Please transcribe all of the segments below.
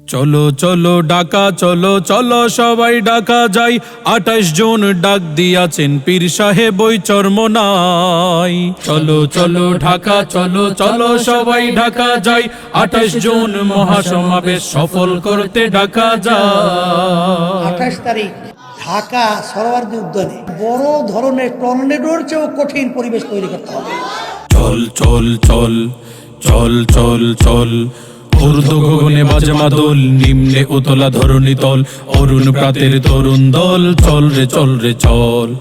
চলো চলো ডাকা চলো চলো সবাই ডাকা যাই। আঠাশ জন ডাক দিয়াছেন পীর সাহেব ওই চর্মনাই। চলো চলো ঢাকা চলো চলো সবাই ঢাকা যাই। আঠাশ জন মহাসমাবেশ সফল করতে ঢাকা যায়। আঠাশ তারিখ ঢাকা সরোয়ার্দী উদ্যানে। বড় ধরনের টর্নেডোর চেয়েও কঠিন পরিবেশ তৈরি করতে হবে। চল চল চল চল চল চল ঊর্ধ্ব গগনে বাজে মাদল, নিম্নে উতলা ধরণী তল। অরুণ প্রাতের তরুণ দল, চল রে চল রে, চল।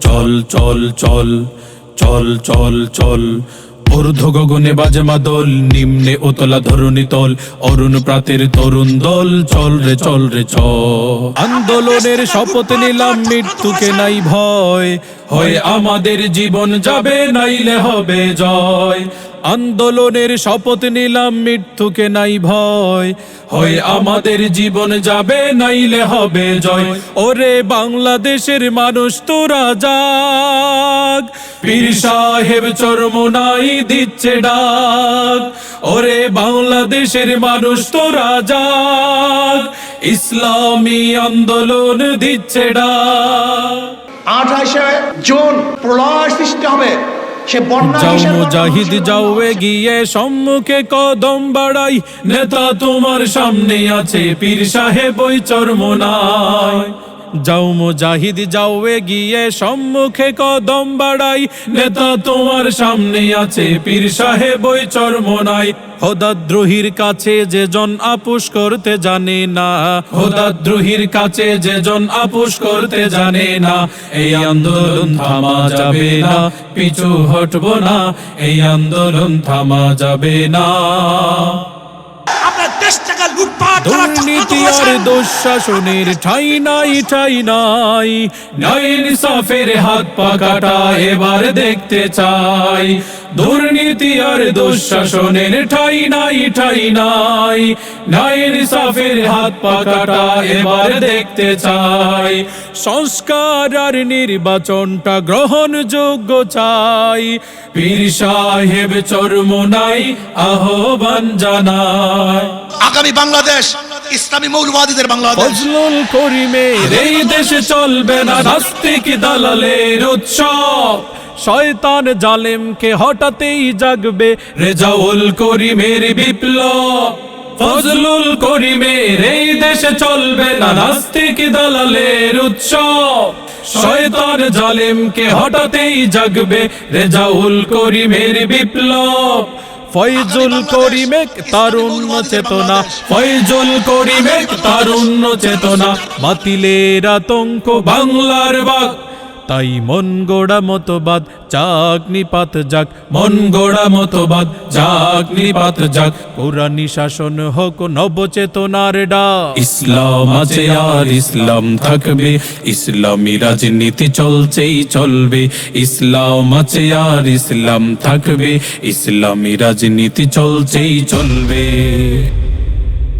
চল চল চল চল চল চল। ঊর্ধ্ব গগনে বাজে মাদল, নিম্নে উতলা ধরণী তল। অরুণ প্রাতের তরুণ দল, চল রে চল রে, চল। আন্দোলনের শপথ নিলাম, মৃত্যুকে নাই ভয়। হয় আমাদের জীবন যাবে, নাইলে হবে জয়। আন্দোলনের শপথ নিলাম, মৃত্যুকে নাই ভয়। হয় আমাদের জীবন যাবে, নাইলে হবে জয়। ওরে বাংলাদেশের মানুষ, তোরা যাগ। পীর সাহেব চরমনাই দিচ্ছে ডাক। ওরে বাংলাদেশের মানুষ, তোরা যাগ। ইসলামী আন্দোলন দিচ্ছে ডাক। আঠাশে জুন প্রলয় সৃষ্টি হবে। যাও? মুজাহিদ যাও গিয়ে সম্মুখে কদম বাড়াই নেতা তোমার সামনে আছে পীর সাহেব ওই চরমনায় যাও মুজাহিদ, যাও গিয়ে সম্মুখে কদম বাড়াই। নেতা তোমার সামনে আছে, পীর সাহেব ওই চরমনাই। হোদাদ্রোহীর কাছে যে জন আপুষ করতে জানে না। হোদাদ্রোহীর কাছে যে জন আপুষ করতে জানে না। এই আন্দোলন থামা যাবে না, পিছু হটবো না। এই আন্দোলন থামা যাবে না। দেশ টাকা লুটপাট করার দুর্নীতি আর। দুঃশাসনের ঠাই নাই ঠাই নাই ন্যায় ইনসাফের হাত পা কাটা এবার দেখতে চাই দুর্নীতি আর দুঃশাসনের ঠাই নাই ঠাই নাই। ন্যায় ইনসাফের হাত পা কাটা এবার দেখতে চাই। সংস্কার আর নির্বাচনটা গ্রহণযোগ্য চাই। পীর সাহেব চরমনাই আহ্বান জানায় আগামী বাংলাদেশ ইসলামী মৌলবাদীদের বাংলাদেশ। ফজলুল করিমের এই দেশে চলবে না নাস্তিক দালালের উৎসব। শয়তান জালেমকে হঠাতেই জাগবে? রেজাউল করিমের বিপ্লব। ফজলুল করিমের এই দেশে চলবে না নাস্তিক দালালের উৎসব। শয়তান জালেমকে হঠাতেই জাগবে? রেজাউল করিমের বিপ্লব। ফয়জুল করিমেক তারুণ্য চেতনা। ফয়জুল করিমেক তারুণ্য চেতনা। বাতিলের আতঙ্ক বাংলার বাগ তাই মন গোড়া মতবাদ চাক নিপাত যাক। মন গোড়া মতবাদ, যাক নিপাত যাক। কোরআনি শাসন হোক নবচেতনার ডা ইসলাম আছে আর ইসলাম থাকবে, ইসলামী রাজনীতি চলছেই চলবে। ইসলাম আছে আর ইসলাম থাকবে, ইসলামী রাজনীতি চলছেই চলবে।